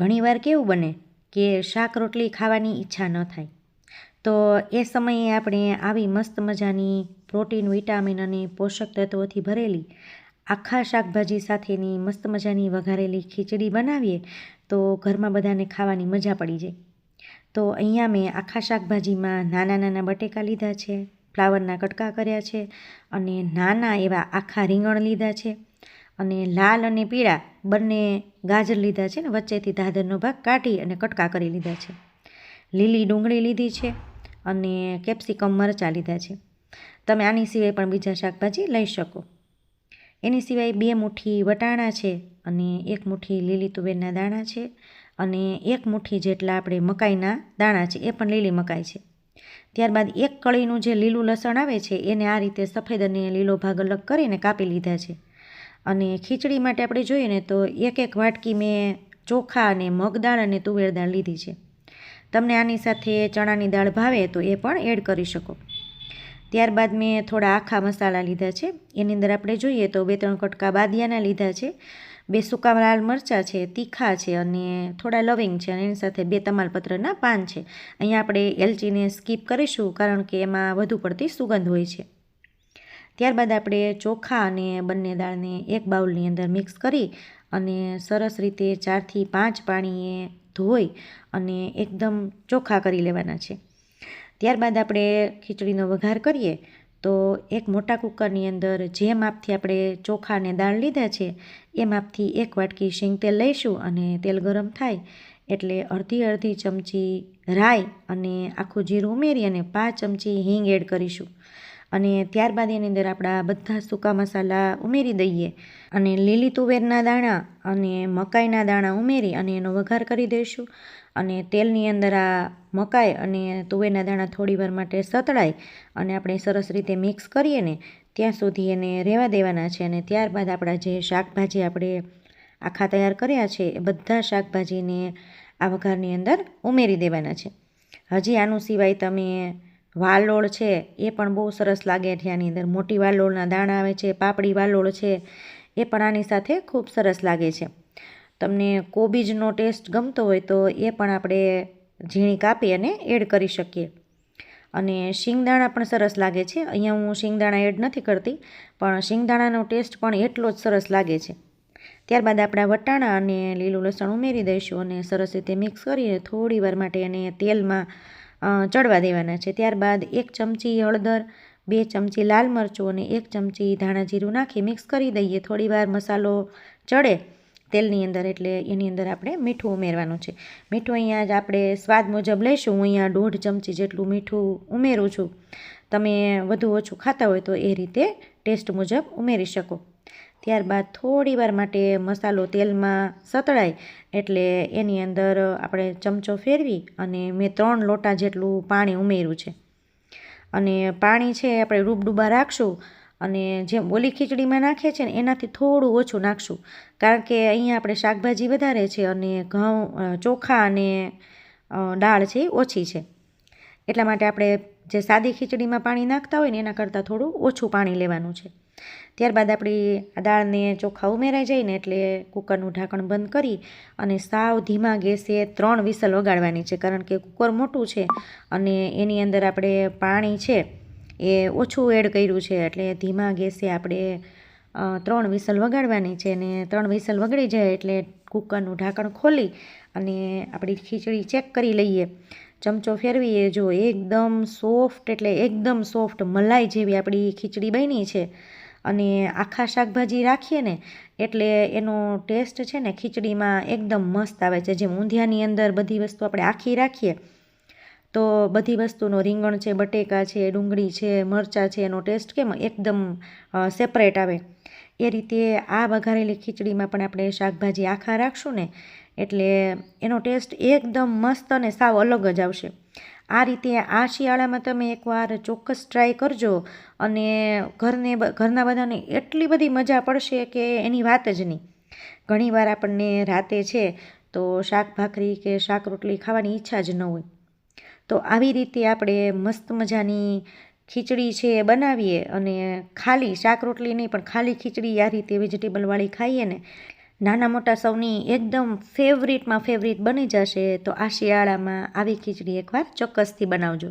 ઘણીવાર કેવું બને કે શાક રોટલી ખાવાની ઈચ્છા ન થાય. તો એ સમયે આપણે આવી મસ્ત મજાની પ્રોટીન, વિટામિન અને પોષક તત્વોથી ભરેલી આખા શાકભાજી સાથેની મસ્ત મજાની વઘારેલી ખીચડી બનાવીએ તો ઘરમાં બધાને ખાવાની મજા પડી જાય. તો અહીંયા મેં આખા શાકભાજીમાં નાના નાના બટેકા લીધા છે, ફ્લાવરના કટકા કર્યા છે અને નાના એવા આખા રીંગણ લીધા છે. અને લાલ અને પીળા બંને ગાજર લીધા છે ને, વચ્ચેથી ધાદરનો ભાગ કાઢી અને કટકા કરી લીધા છે. લીલી ડુંગળી લીધી છે અને કેપ્સિકમ મરચાં લીધા છે. તમે આની સિવાય પણ બીજા શાકભાજી લઈ શકો. એની સિવાય બે મુઠ્ઠી વટાણા છે અને એક મુઠ્ઠી લીલી તુવેરના દાણા છે અને એક મુઠ્ઠી જેટલા આપણે મકાઈના દાણા છે, એ પણ લીલી મકાઈ છે. ત્યારબાદ એક કળીનું જે લીલું લસણ આવે છે, એને આ રીતે સફેદ અને લીલો ભાગ અલગ કરીને કાપી લીધા છે. અને ખીચડી માટે આપણે જોઈએ ને તો એક એક વાટકી મેં ચોખા અને મગદાળ અને તુવેર દાળ લીધી છે. તમને આની સાથે ચણાની દાળ ભાવે તો એ પણ એડ કરી શકો. ત્યારબાદ મેં થોડા આખા મસાલા લીધા છે. એની અંદર આપણે જોઈએ તો બે ત્રણ કટકા બાદિયાના લીધા છે, બે સૂકા લાલ મરચાં છે, તીખા છે અને થોડા લવિંગ છે અને એની સાથે બે તમાલપત્રના પાન છે. અહીંયા આપણે એલચીને સ્કીપ કરીશું કારણ કે એમાં વધુ પડતી સુગંધ હોય છે. ત્યારબાદ આપણે ચોખા અને બંને દાળને એક બાઉલની અંદર મિક્સ કરી અને સરસ રીતે ચારથી પાંચ પાણીએ ધોઈ અને એકદમ ચોખ્ખા કરી લેવાના છે. ત્યારબાદ આપણે ખીચડીનો વઘાર કરીએ તો એક મોટા કુકરની અંદર જે માપથી આપણે ચોખા અને દાળ લીધા છે, એ માપથી એક વાટકી શીંગ તેલ લઈશું અને તેલ ગરમ થાય એટલે અડધી અડધી ચમચી રાઈ અને આખું જીરું ઉમેરી અને પાંચ ચમચી હિંગ એડ કરીશું. અને ત્યારબાદ એની અંદર આપણા બધા સૂકા મસાલા ઉમેરી દઈએ. અને લીલી તુવેરના દાણા અને મકાઈના દાણા ઉમેરી અને એનો વઘાર કરી દઈશું. અને તેલની અંદર આ મકાઈ અને તુવેરના દાણા થોડીવાર માટે સતળાય અને આપણે સરસ રીતે મિક્સ કરીએ ને ત્યાં સુધી એને રહેવા દેવાના છે. અને ત્યારબાદ આપણા જે શાકભાજી આપણે આખા તૈયાર કર્યા છે એ બધા શાકભાજીને આ વઘારની અંદર ઉમેરી દેવાના છે. હજી આનું સિવાય તમે વાલોળ છે, એ પણ બહુ સરસ લાગે છે આની અંદર. મોટી વાલોળના દાણા આવે છે, પાપડી વાલોળ છે, એ પણ આની સાથે ખૂબ સરસ લાગે છે. તમને કોબીજનો ટેસ્ટ ગમતો હોય તો એ પણ આપણે ઝીણી કાપી અને એડ કરી શકીએ. અને શિંગદાણા પણ સરસ લાગે છે. અહીંયા હું શિંગદાણા એડ નથી કરતી, પણ શિંગદાણાનો ટેસ્ટ પણ એટલો જ સરસ લાગે છે. ત્યારબાદ આપણા વટાણા અને લીલું લસણ ઉમેરી દઈશું અને સરસ રીતે મિક્સ કરીને થોડી વાર માટે એને તેલમાં ચડવા દેવાના છે. ત્યારબાદ એક ચમચી હળદર, બે ચમચી લાલ મરચું અને એક ચમચી ધાણા જીરું નાખી મિક્સ કરી દઈએ. થોડીવાર મસાલો ચડે તેલની અંદર એટલે એની અંદર આપણે મીઠું ઉમેરવાનું છે. મીઠું અહીંયા જ આપણે સ્વાદ મુજબ લઈશું. હું અહીંયા દોઢ ચમચી જેટલું મીઠું ઉમેરું છું. તમે વધુ ઓછું ખાતા હોય તો એ રીતે ટેસ્ટ મુજબ ઉમેરી શકો. ત્યારબાદ થોડીવાર માટે મસાલો તેલમાં સતળાય એટલે એની અંદર આપણે ચમચો ફેરવી અને મેં ત્રણ લોટા જેટલું પાણી ઉમેર્યું છે. અને પાણી છે આપણે રૂબડૂબા રાખશું અને જેમ ઓલી ખીચડીમાં નાખીએ છીએ ને એનાથી થોડું ઓછું નાખશું. કારણ કે અહીંયા આપણે શાકભાજી વધારે છે અને ઘઉં ચોખા અને દાળ છે એ ઓછી છે. એટલા માટે આપણે જે સાદી ખીચડીમાં પાણી નાખતા હોય ને એના કરતાં થોડું ઓછું પાણી લેવાનું છે. ત્યારબાદ આપણી દાળને ચોખા ઉમેરાઈ જાય ને એટલે કુકરનું ઢાંકણ બંધ કરી અને સાવ ધીમા ગેસે ત્રણ વિસલ વગાડવાની છે. કારણ કે કુકર મોટું છે અને એની અંદર આપણે પાણી છે એ ઓછું એડ કર્યું છે. એટલે ધીમા ગેસે આપણે ત્રણ વિસલ વગાડવાની છે અને ત્રણ વિસલ વગડી જાય એટલે કુકરનું ઢાંકણ ખોલી અને આપણી ખીચડી ચેક કરી લઈએ. ચમચો ફેરવીએ, જો એકદમ સોફ્ટ એટલે એકદમ સોફ્ટ મલાઈ જેવી આપણી ખીચડી બની છે. અને આખા શાકભાજી રાખીએ ને, એટલે એનો ટેસ્ટ છે ને ખીચડીમાં એકદમ મસ્ત આવે છે. જેમ ઊંધિયાની અંદર બધી વસ્તુ આપણે આખી રાખીએ, તો બધી વસ્તુનો રીંગણ છે, બટેકા છે, ડુંગળી છે, મરચાં છે, એનો ટેસ્ટ કેમ એકદમ સેપરેટ આવે. એ રીતે આ વઘારેલી ખીચડીમાં પણ આપણે શાકભાજી આખા રાખશું ને, એટલે એનો ટેસ્ટ એકદમ મસ્ત અને સાવ અલગ જ આવશે. આ રીતે આ શિયાળામાં તમે એકવાર ચોક્કસ ટ્રાય કરજો અને ઘરને ઘરના બધાને એટલી બધી મજા પડશે કે એની વાત જ નહીં. ઘણીવાર આપણને રાતે છે તો શાક ભાખરી કે શાક રોટલી ખાવાની ઈચ્છા જ ન હોય. તો આવી રીતે આપણે મસ્ત મજાની ખીચડી છે એ બનાવીએ અને ખાલી શાક રોટલી નહીં પણ ખાલી ખીચડી આ રીતે વેજીટેબલવાળી ખાઈએ ને નાના મોટા સૌની એકદમ ફેવરિટમાં ફેવરિટ બની જશે તો આ શિયાળામાં આવી ખીચડી એકવાર ચોક્કસથી બનાવજો.